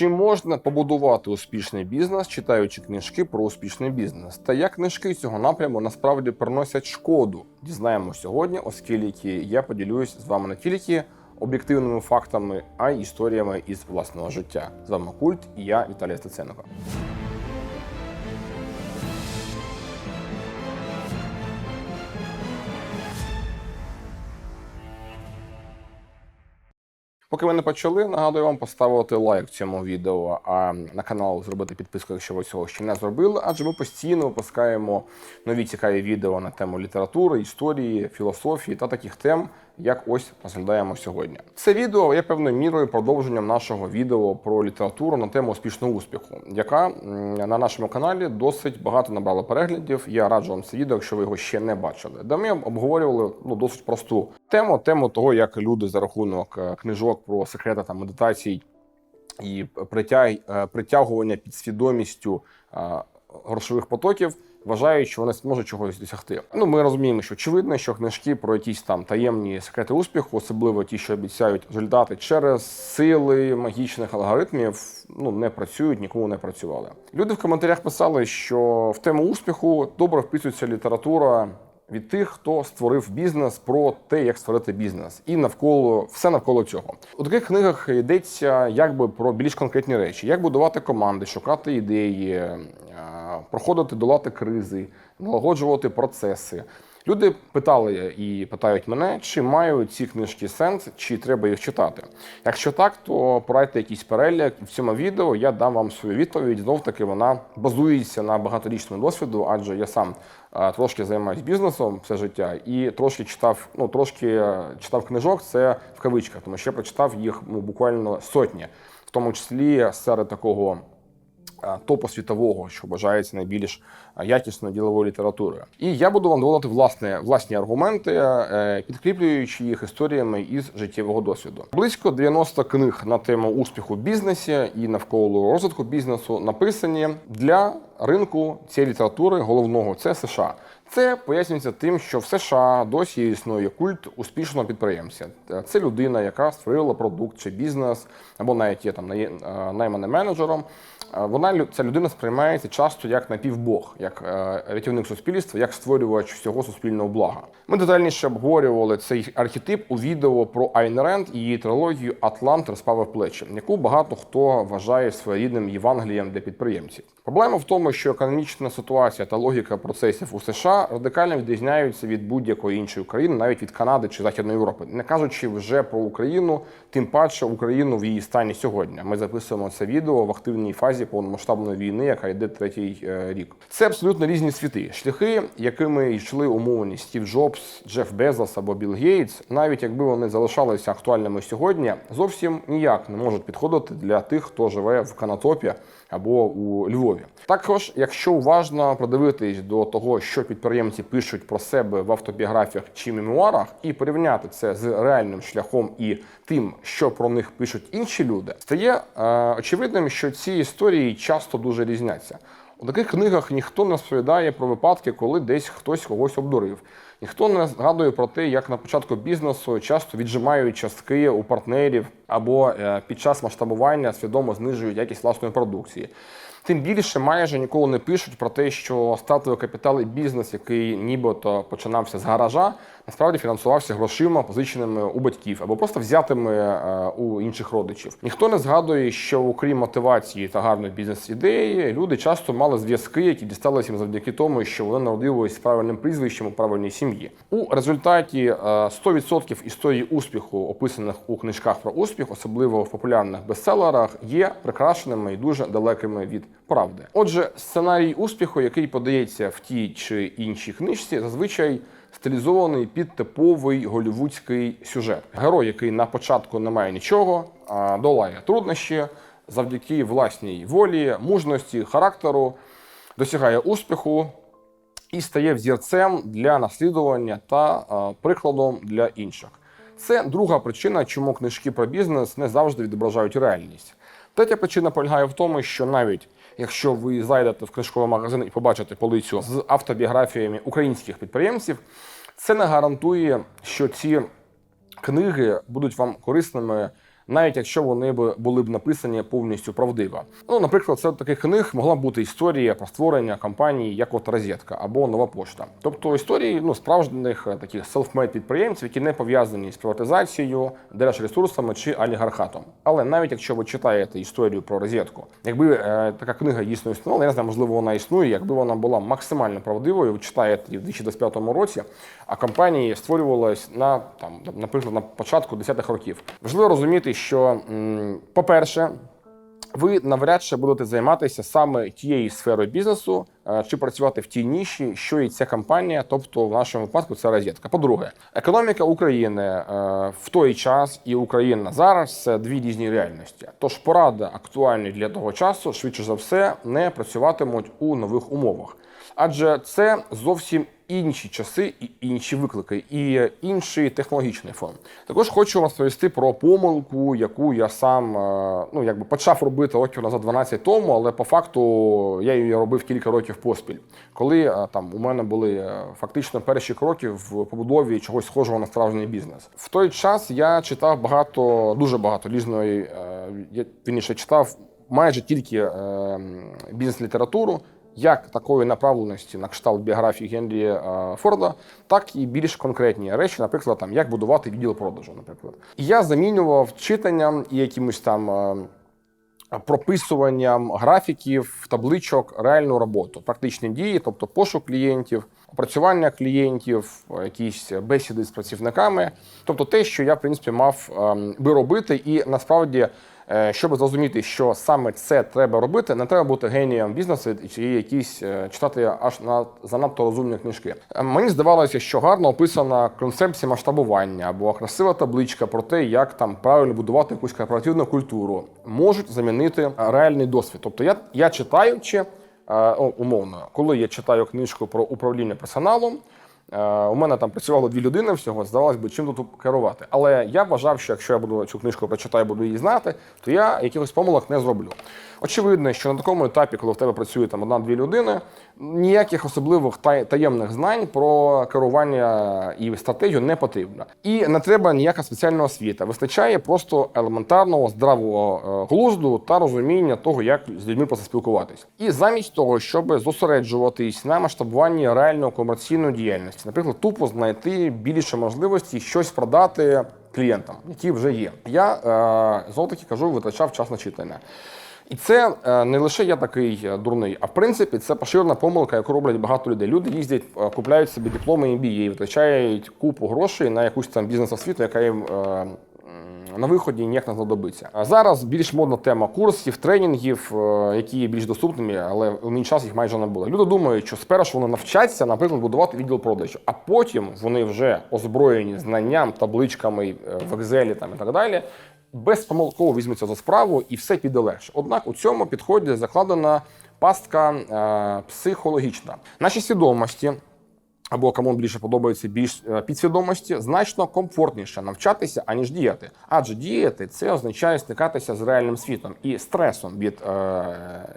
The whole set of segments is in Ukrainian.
Чи можна побудувати успішний бізнес, читаючи книжки про успішний бізнес? Та як книжки цього напряму насправді приносять шкоду? Дізнаємо сьогодні, оскільки я поділюсь з вами не тільки об'єктивними фактами, а й історіями із власного життя. З вами культ і я Віталій Стеценко. Поки ви не почали, нагадую вам поставити лайк цьому відео, а на канал зробити підписку, якщо ви цього ще не зробили, адже ми постійно випускаємо нові цікаві відео на тему літератури, історії, філософії та таких тем, як ось розглядаємо сьогодні. Це відео є певною мірою продовженням нашого відео про літературу на тему успішного успіху, яка на нашому каналі досить багато набрала переглядів. Я раджу вам це відео, якщо ви його ще не бачили. Де ми обговорювали ну досить просту тему, тему того, як люди за рахунок е, книжок про секрети та медитацій і е, притягування під свідомістю е, грошових потоків. Вважають, що вони зможуть чогось досягти. Ну, ми розуміємо, що очевидно, що книжки про якісь там таємні секрети успіху, особливо ті, що обіцяють результати через сили магічних алгоритмів, ну не працюють, нікому не працювали. Люди в коментарях писали, що в тему успіху добре вписується література від тих, хто створив бізнес про те, як створити бізнес, і навколо все навколо цього. У таких книгах йдеться якби про більш конкретні речі, як будувати команди, шукати ідеї, е, проходити долати кризи, налагоджувати процеси. Люди питали і питають мене, чи мають ці книжки сенс, чи треба їх читати. Якщо так, то порадьте якийсь перелік. В цьому відео я дам вам свою відповідь. Знов таки вона базується на багаторічному досвіду, адже я сам трошки займаюся бізнесом все життя і трошки читав, ну трошки е, читав книжок. Це в кавичках, тому що я прочитав їх ну, буквально сотні, в тому числі серед такого топу світового, що вважається найбільш е, якісною діловою літературою. І я буду вам доводити власне власні аргументи, е, підкріплюючи їх історіями із життєвого досвіду. Близько 90 книг на тему успіху в бізнесі і навколо розвитку бізнесу написані для ринку цієї літератури головного це США. Це пояснюється тим, що в США досі існує культ успішного підприємця. Це людина, яка створила продукт чи бізнес, або навіть є там най- е, найманим менеджером. Е, Вона ця людина сприймається часто як напівбог, як е, рятівник суспільства, як створювач всього суспільного блага. Ми детальніше обговорювали цей архетип у відео про Айн Ренд і її трилогію Атлант розпавив плечі, яку багато хто вважає своєрідним Євангелієм для підприємців. Проблема в тому, що економічна ситуація та логіка процесів у США радикально відрізняються від будь-якої іншої країни, навіть від Канади чи Західної Європи, не кажучи вже про Україну, тим паче Україну в її стані сьогодні. Ми записуємо це відео в активній фазі повномасштабної війни, яка йде третій е, рік. Це абсолютно різні світи, шляхи, якими йшли умовні Стів Джобс, Джеф Безос або Білл Гейтс, навіть якби вони залишалися актуальними сьогодні, зовсім ніяк не можуть підходити для тих, хто живе в Канатопі або у Львові. Також, якщо уважно придивитись до того, що підприємці пишуть про себе в автобіографіях чи мемуарах, і порівняти це з реальним шляхом і тим, що про них пишуть інші люди, стає е, очевидним, що ці історії часто дуже різняться. У таких книгах ніхто не розповідає про випадки, коли десь хтось когось обдурив. Ніхто не згадує про те, як на початку бізнесу часто віджимають частки у партнерів або е, під час масштабування свідомо знижують якість власної продукції. Тим більше майже ніколи не пишуть про те, що стартовий капітал і бізнес, який нібито починався з гаража, насправді фінансувався грошима, позиченими у батьків або просто взятими е, у інших родичів. Ніхто не згадує, що окрім мотивації та гарної бізнес-ідеї, люди часто мали зв'язки, які дісталися їм завдяки тому, що вони народились з правильним прізвищем у правильній сім'ї. У результаті е, 100% історій успіху, описаних у книжках про успіх, особливо в популярних бестселерах, є прикрашеними і дуже далекими від правди. Отже, сценарій успіху, який подається в тій чи іншій книжці, зазвичай стилізований під типовий голівудський сюжет. Герой, який на початку не має нічого, а долає труднощі завдяки власній волі, мужності, характеру, досягає успіху і стає взірцем для наслідування та е, прикладом для інших. Це друга причина, чому книжки про бізнес не завжди відображають реальність. Третя причина полягає в тому, що навіть якщо ви зайдете в книжковий магазин і побачите полицю з автобіографіями українських підприємців, це не гарантує, що ці книги будуть вам корисними навіть якщо вони б були б написані повністю правдиво. Ну, наприклад, серед таких книг могла б бути історія про створення компанії, як от розетка або нова пошта. Тобто історії ну, справжніх е, таких self-made підприємців, які не пов'язані з приватизацією, держресурсами чи олігархатом. Але навіть якщо ви читаєте історію про розетку, якби е, така книга дійсно існувала, я знаю, можливо, вона існує, якби вона була максимально правдивою, ви читаєте її в 2025 році, а компанії створювалась на там, наприклад, на початку 10-х років. Важливо розуміти, що, по-перше, ви навряд чи будете займатися саме тією сферою бізнесу чи працювати в тій ніші, що і ця компанія, тобто в нашому випадку це розетка. По-друге, економіка України е, в той час і Україна зараз це дві різні реальності. Тож поради актуальні для того часу, швидше за все, не працюватимуть у нових умовах. Адже це зовсім інші часи і інші виклики, і інший технологічний фон. Також хочу розповісти про помилку, яку я сам е, ну якби почав робити років назад 12 тому, але по факту я її робив кілька років поспіль, коли е, там у мене були е, фактично перші кроки в побудові чогось схожого на справжній бізнес. В той час я читав багато, дуже багато різної. е, Я вірніше читав майже тільки бізнес-літературу як такої направленості на кшталт біографії Генрі Форда, так і більш конкретні речі, наприклад, там як будувати відділ продажу. Наприклад, і я замінював читанням і якимось там. Прописуванням графіків, табличок, реальну роботу, практичні дії, тобто пошук клієнтів, опрацювання клієнтів, якісь бесіди з працівниками, тобто те, що я в принципі мав ем, би робити, і насправді Щоб зрозуміти, що саме це треба робити, не треба бути генієм бізнесу чи якісь е, читати аж на занадто розумні книжки. Е, Мені здавалося, що гарно описана концепція масштабування або красива табличка про те, як там правильно будувати якусь корпоративну культуру, можуть замінити реальний досвід. Тобто, я, я читаючи е, умовно, коли я читаю книжку про управління персоналом. Е, У мене там працювало дві людини всього, здавалось би, чим тут керувати. Але я вважав, що якщо я буду цю книжку прочитаю, буду її знати, то я якихось помилок не зроблю. Очевидно, що на такому етапі, коли в тебе працює там одна-дві людини, ніяких особливих таємних знань про керування і стратегію не потрібно. І не треба ніяка спеціальна освіта. Вистачає просто елементарного здравого е, глузду та розуміння того, як з людьми поспілкуватись. І замість того, щоб зосереджуватись на масштабуванні реальної комерційної діяльності, наприклад, тупо знайти більше можливості щось продати клієнтам, які вже є. Я е, знову таки кажу, витрачав час на читання. І це е, не лише я такий е, дурний, а в принципі це поширена помилка, яку роблять багато людей. Люди їздять, е, купляють собі дипломи MBA, витрачають купу грошей на якусь там бізнес-освіту, яка їм на виході ніяк не знадобиться. А зараз більш модна тема курсів, тренінгів, е, які є більш доступними, але в мій час їх майже не було. Люди думають, що спершу вони навчаться, наприклад, будувати відділ продажу, а потім вони вже озброєні знанням, табличками е, в Excel там, і так далі. Безпомилково візьмуться за справу і все піде легше. Однак у цьому підході закладена пастка е, психологічна. Наші свідомості або кому більше подобається більш е, підсвідомості, значно комфортніше навчатися, аніж діяти. Адже діяти це означає стикатися з реальним світом і стресом від е,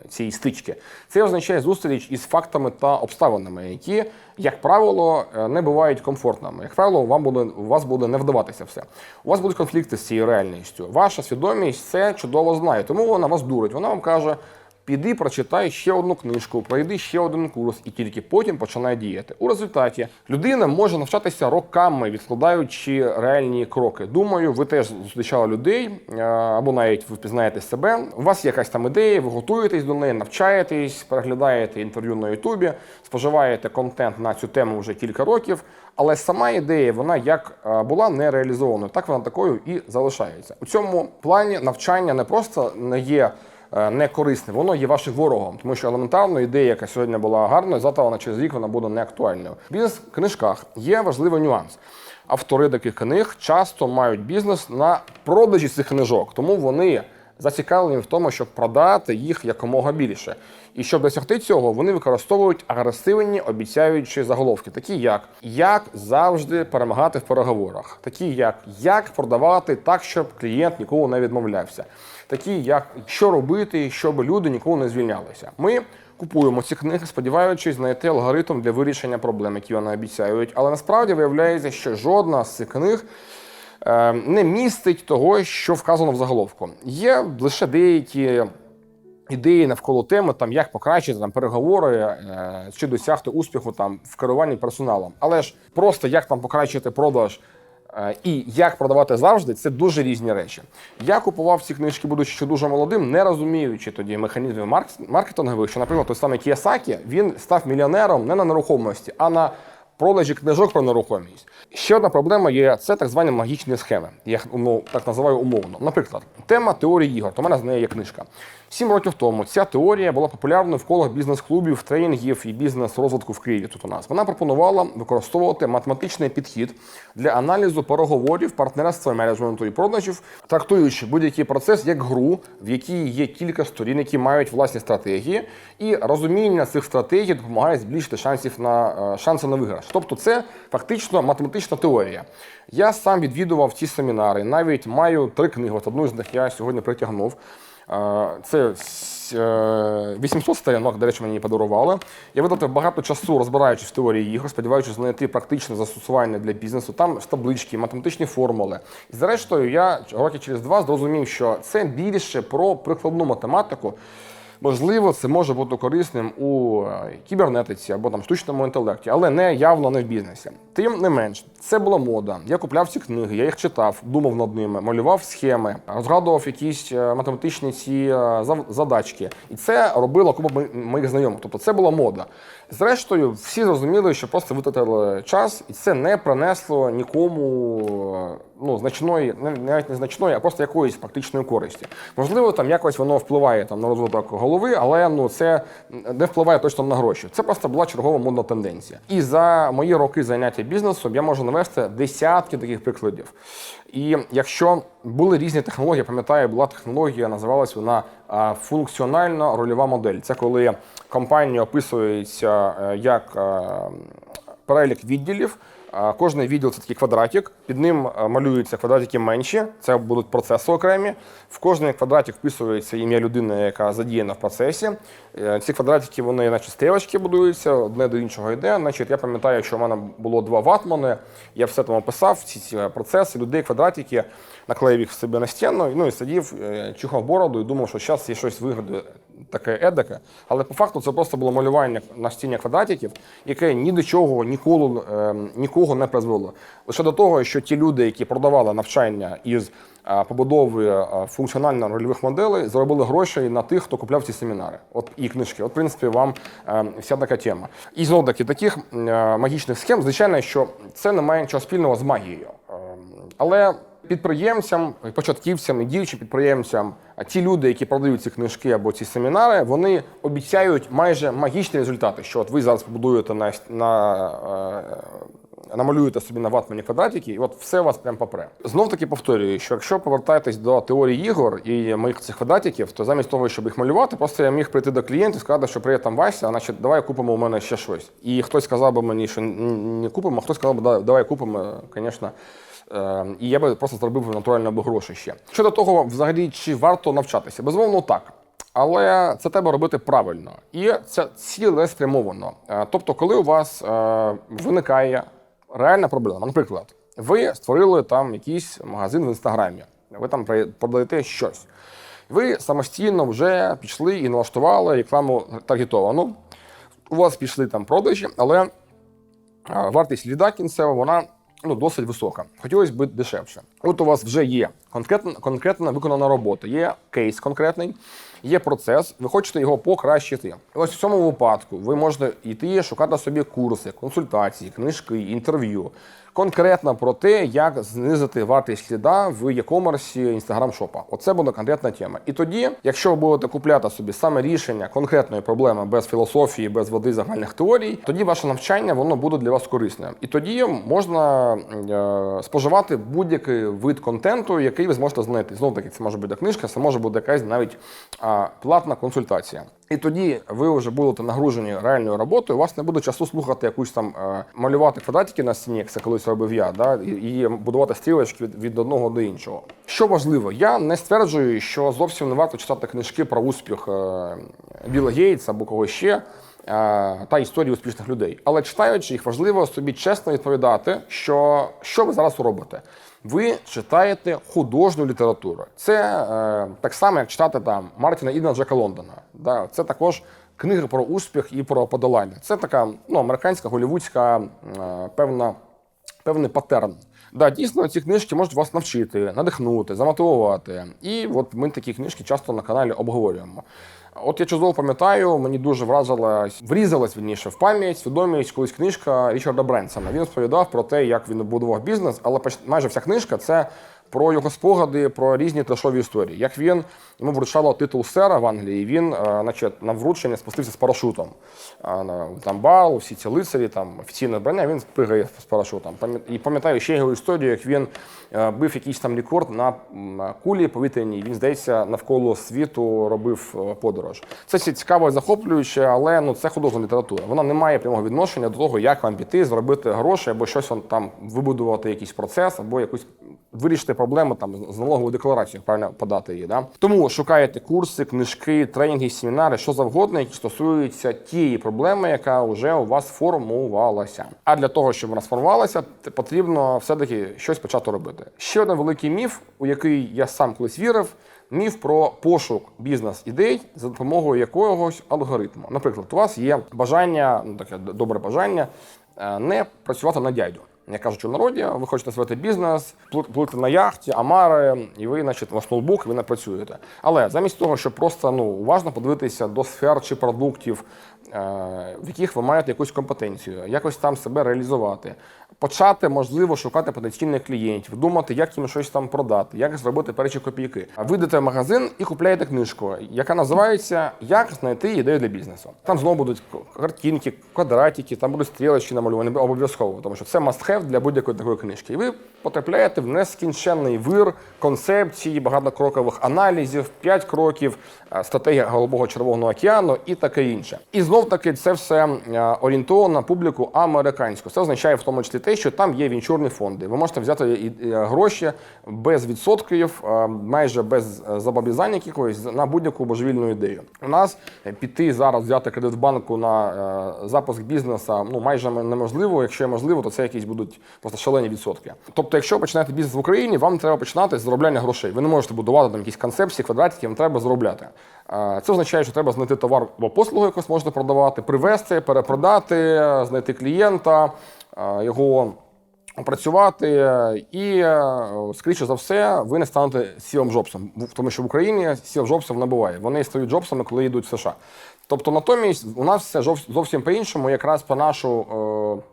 цієї стички. Це означає зустріч із фактами та обставинами, які, як правило, е, не бувають комфортними. Як правило, вам буде у вас буде не вдаватися все. У вас будуть конфлікти з цією реальністю. Ваша свідомість це чудово знає, тому вона вас дурить. Вона вам каже. Піди, прочитай ще одну книжку, пройди ще один курс, і тільки потім починай діяти. У результаті людина може навчатися роками, відкладаючи реальні кроки. Думаю, ви теж зустрічали людей, е, або навіть ви впізнаєте себе. У вас є якась там ідея, ви готуєтесь до неї, навчаєтесь, переглядаєте інтерв'ю на Ютубі, споживаєте контент на цю тему вже кілька років. Але сама ідея, вона як е, була не реалізованою, так вона такою і залишається. У цьому плані навчання не просто не є не корисне, воно є вашим ворогом, тому що елементарно ідея, яка сьогодні була гарною, завтра вона через рік вона буде неактуальною. В бізнес-книжках є важливий нюанс. Автори таких книг часто мають бізнес на продажі цих книжок, тому вони зацікавлені в тому, щоб продати їх якомога більше. І щоб досягти цього, вони використовують агресивні обіцяючі заголовки, такі як як завжди перемагати в переговорах, такі як як продавати так, щоб клієнт ніколи не відмовлявся, такі як що робити, щоб люди ніколи не звільнялися. Ми купуємо ці книги, сподіваючись знайти алгоритм для вирішення проблем, які вони обіцяють. Але насправді виявляється, що жодна з цих книг не містить того, що вказано в заголовку. Є лише деякі. Ідеї навколо теми, там як покращити там переговори е, чи досягти успіху там в керуванні персоналом. Але ж просто як там покращити продаж е, і як продавати завжди, це дуже різні речі. Я купував ці книжки, будучи ще дуже молодим, не розуміючи тоді механізмів марк- маркетингових, що, наприклад, той самий Кіосакі, він став мільйонером не на нерухомості, а на продажі книжок про нерухомість. Ще одна проблема є це так звані магічні схеми. Я ну, так називаю умовно. Наприклад, тема теорії ігор. В мене з неї є книжка. Сім років тому ця теорія була популярною в колах бізнес-клубів, тренінгів і бізнес-розвитку в Києві. Тут у нас вона пропонувала використовувати математичний підхід для аналізу переговорів, партнерства, менеджменту і продажів, трактуючи будь-який процес як гру, в якій є кілька сторін, які мають власні стратегії, і розуміння цих стратегій допомагає збільшити шансів на е, шанси на виграш. Тобто, це фактично математична теорія. Я сам відвідував ці семінари, навіть маю три книги. От одну з них я сьогодні притягнув. Це с- е, 800 сторінок, до речі, мені подарували. Я витратив багато часу, розбираючись в теорії ігор, сподіваючись знайти практичне застосування для бізнесу. Там таблички, математичні формули. І зрештою, я роки через два зрозумів, що це більше про прикладну математику. Можливо, це може бути корисним у е, кібернетиці або там штучному інтелекті, але не явно не в бізнесі. Тим не менш, це була мода. Я купляв ці книги, я їх читав, думав над ними, малював схеми, розгадував якісь е, математичні ці е, задачки. І це робила купа мо- моїх знайомих. Тобто це була мода. Зрештою, всі зрозуміли, що просто витратили час, і це не принесло нікому ну, значної, навіть не значної, а просто якоїсь практичної користі. Можливо, там якось воно впливає там, на розвиток голови, але ну, це не впливає точно на гроші. Це просто була чергова модна тенденція. І за мої роки заняття бізнесом я можу навести десятки таких прикладів. І якщо були різні технології, пам'ятаю, була технологія, називалась вона функціональна рольова модель. Це коли компанія описується е, як е, перелік відділів. Кожний відділ це такий квадратик, під ним е, малюються квадратики менші, це будуть процеси окремі. В кожний квадратик вписується ім'я людини, яка задіяна в процесі. Е, Ці квадратики, вони, наче стрілочки будуються, одне до іншого йде. Значить, я пам'ятаю, що в мене було два ватмани, я все там описав, ці, ці процеси, людей, квадратики, наклеїв їх в себе на стіну, ну і сидів, е, чихав бороду і думав, що зараз я щось вигадаю таке едаке. Але по факту це просто було малювання на стіні квадратиків, яке ні до чого ніколи е, нікого не призвело. Лише до того, що ті люди, які продавали навчання із е, побудови е, функціонально рольових моделей, заробили гроші на тих, хто купляв ці семінари. От і книжки. От, в принципі, вам е, вся така тема. І знову таки, таких е, магічних схем, звичайно, що це не має нічого спільного з магією. Е, але підприємцям, початківцям і діючим підприємцям, а ті люди, які продають ці книжки або ці семінари, вони обіцяють майже магічні результати. Що от ви зараз побудуєте на, на е, намалюєте собі на ватмані квадратики, і от все у вас прям попре. Знов таки повторюю, що якщо повертатись до теорії ігор і моїх цих квадратиків, то замість того, щоб їх малювати, просто я міг прийти до клієнта і сказати, що привіт, там Вася, значить, давай купимо у мене ще щось. І хтось сказав би мені, що не купимо, а хтось сказав би, давай купимо, звісно. Е, І я би просто зробив натурально би гроші ще. Щодо того, взагалі, чи варто навчатися? Безумовно, так. Але це треба робити правильно. І це цілеспрямовано. Е, Тобто, коли у вас е, виникає реальна проблема, наприклад, ви створили там якийсь магазин в інстаграмі, ви там продаєте щось. Ви самостійно вже пішли і налаштували рекламу таргетовану. У вас пішли там продажі, але вартість ліда кінцева, вона ну, досить висока. Хотілося б дешевше. От у вас вже є конкретна, конкретна виконана робота, є кейс конкретний, є процес, ви хочете його покращити. І ось в цьому випадку ви можете йти шукати собі курси, консультації, книжки, інтерв'ю. Конкретно про те, як знизити вартість сліда в e-commerce інстаграм-шопа. Оце буде конкретна тема. І тоді, якщо ви будете купляти собі саме рішення конкретної проблеми без філософії, без води загальних теорій, тоді ваше навчання воно буде для вас корисним. І тоді можна е, споживати будь-який вид контенту, який ви зможете знайти. Знову таки, це може бути книжка, це може бути якась навіть а, платна консультація. І тоді ви вже будете нагружені реальною роботою. Вас не буде часу слухати якусь там е, малювати квадратики на стіні, як це колись робив я, да, і, і будувати стрілочки від, від одного до іншого. Що важливо, я не стверджую, що зовсім не варто читати книжки про успіх е, Біла Гейтса або когось ще. Та історії успішних людей. Але читаючи їх, важливо собі чесно відповідати, що, що ви зараз робите. Ви читаєте художню літературу. Це е, так само, як читати там Мартіна Ідена Джека Лондона. Да? Це також книги про успіх і про подолання. Це така ну, американська голівудська е, певна, певний паттерн. Да, дійсно, ці книжки можуть вас навчити, надихнути, замотивувати. І от ми такі книжки часто на каналі обговорюємо. От я чудово пам'ятаю, мені дуже вразилась, врізалась вільніше в пам'ять, свідомість колись книжка Річарда Бренсона. Він розповідав про те, як він будував бізнес, але майже вся книжка це про його спогади, про різні трешові історії. Як він йому вручало титул сера в Англії, він, е, значить, на вручення спустився з парашутом. Там бал, всі ці лицарі, там офіційне вбрання, він пригає з парашутом. І пам'ятаю ще його історію, як він е, бив якийсь там рекорд на кулі повітряній. Він, здається, навколо світу робив е, подорож. Це цікаво і захоплююче, але ну це художня література. Вона не має прямого відношення до того, як вам піти, заробити гроші або щось там вибудувати якийсь процес, або якусь вирішити проблему там з налоговою декларацією, правильно подати її. Да? Тому шукаєте курси, книжки, тренінги, семінари, що завгодно, які стосуються тієї проблеми, яка вже у вас формувалася. А для того, щоб вона сформувалася, потрібно все-таки щось почати робити. Ще один великий міф, у який я сам колись вірив. Міф про пошук бізнес-ідей за допомогою якогось алгоритму. Наприклад, у вас є бажання, ну таке добре бажання, е, не працювати на дядю. Як кажуть у народі, ви хочете створити бізнес, плити на яхті, амари, і ви, значить, ваш ноутбук, ви не працюєте. Але замість того, щоб просто ну, уважно подивитися до сфер чи продуктів, е, в яких ви маєте якусь компетенцію, якось там себе реалізувати, почати, можливо, шукати потенційних клієнтів, думати, як їм щось там продати, як зробити перші копійки. Ви йдете в магазин і купляєте книжку, яка називається Як знайти ідею для бізнесу. Там знову будуть картинки, квадратики, там будуть стрілочки намалювані обов'язково, тому що це must-have для будь-якої такої книжки. І ви потрапляєте в нескінченний вир концепцій, багатокрокових аналізів, 5 кроків, е, стратегія голубого червоного океану і таке інше. І знов таки це все е, орієнтовано на публіку американську. Це означає в тому числі те, що там є вінчурні фонди. Ви можете взяти е, гроші без відсотків, е, майже без е, зобов'язань якихось на будь-яку божевільну ідею. У нас піти зараз взяти кредит в банку на запуск бізнесу ну майже неможливо. Якщо можливо, то це якісь будуть просто шалені відсотки. Тобто, якщо починаєте бізнес в Україні, вам треба починати з заробляння грошей. Ви не можете будувати там якісь концепції, квадратики, вам треба заробляти. Це означає, що треба знайти товар або послугу, якусь можете продавати, привезти, перепродати, знайти клієнта, його опрацювати, і, е, скоріше за все, ви не станете Стівом Джобсом, тому що в Україні Стів Джобсів не буває. Вони стають Джобсами, коли йдуть в США. Тобто, натомість, у нас все зовсім по-іншому, якраз по нашу е,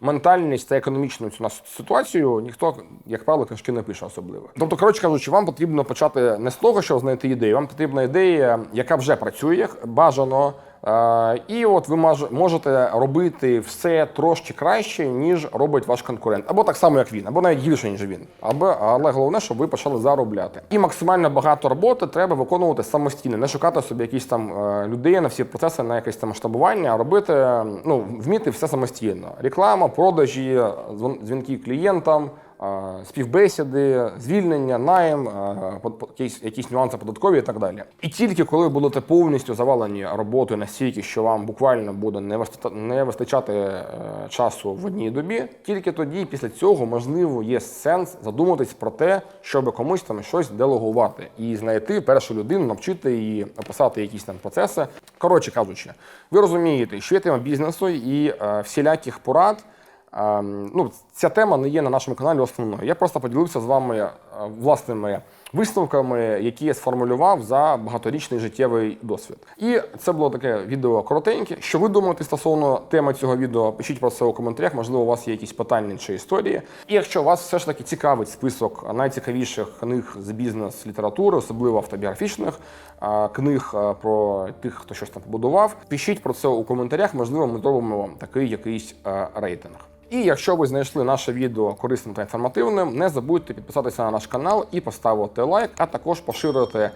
ментальність та економічну цю нашу ситуацію ніхто, як правило, книжки не пише особливо. Тобто, коротше кажучи, вам потрібно почати не з того, щоб знайти ідею, вам потрібна ідея, яка вже працює, бажано. Е, І от ви можете робити все трошки краще, ніж робить ваш конкурент, або так само, як він, або навіть гірше, ніж він. Або, але головне, щоб ви почали заробляти. І максимально багато роботи треба виконувати самостійно, не шукати собі якісь там е, людей на всі процеси на якесь там масштабування, а робити, е, ну, вміти все самостійно. Реклама, продажі, дзвон- дзвінки клієнтам. Співбесіди, звільнення, найм, якісь, нюанси податкові і так далі. І тільки коли ви будете повністю завалені роботою настільки, що вам буквально буде не вистачати, не вистачати е, часу в одній добі, тільки тоді, після цього, можливо, є сенс задуматись про те, щоб комусь там щось делегувати і знайти першу людину, навчити її описати якісь там процеси. Коротше кажучи, ви розумієте, що є тема бізнесу і е, всіляких порад. Ем, ну, ця тема не є на нашому каналі основною. Я просто поділився з вами е, власними висновками, які я сформулював за багаторічний життєвий досвід. І це було таке відео коротеньке. Що ви думаєте стосовно теми цього відео? Пишіть про це у коментарях. Можливо, у вас є якісь питання чи історії. І якщо вас все ж таки цікавить список найцікавіших книг з бізнес-літератури, особливо автобіографічних е, книг е, про тих, хто щось там побудував, пишіть про це у коментарях. Можливо, ми зробимо такий якийсь рейтинг. І якщо ви знайшли наше відео корисним та інформативним, не забудьте підписатися на наш канал і поставити лайк, а також поширити е,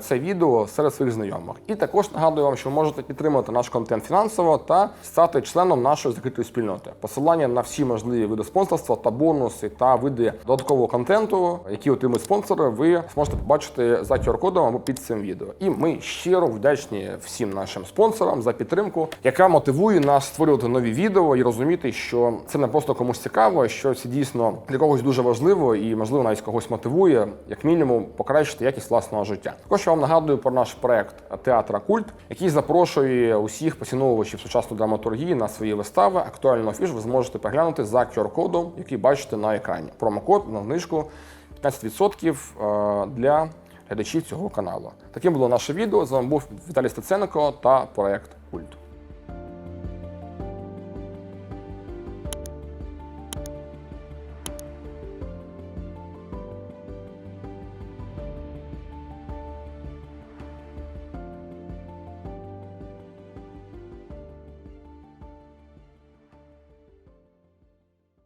це відео серед своїх знайомих. І також нагадую вам, що ви можете підтримати наш контент фінансово та стати членом нашої закритої спільноти. Посилання на всі можливі види спонсорства та бонуси та види додаткового контенту, які отримують спонсори, ви зможете побачити за QR-кодом або під цим відео. І ми щиро вдячні всім нашим спонсорам за підтримку, яка мотивує нас створювати нові відео і розуміти, що це не просто комусь цікаво, що це дійсно для когось дуже важливо і можливо навіть когось мотивує, як мінімум, покращити якість власного життя. Також я вам нагадую про наш проект Театра Культ, який запрошує усіх поціновувачів сучасної драматургії на свої вистави. Актуальну фіш ви зможете переглянути за QR-кодом, який бачите на екрані. Промокод на знижку 15% е, для глядачів цього каналу. Таким було наше відео. З вами був Віталій Стеценко та проект Культ.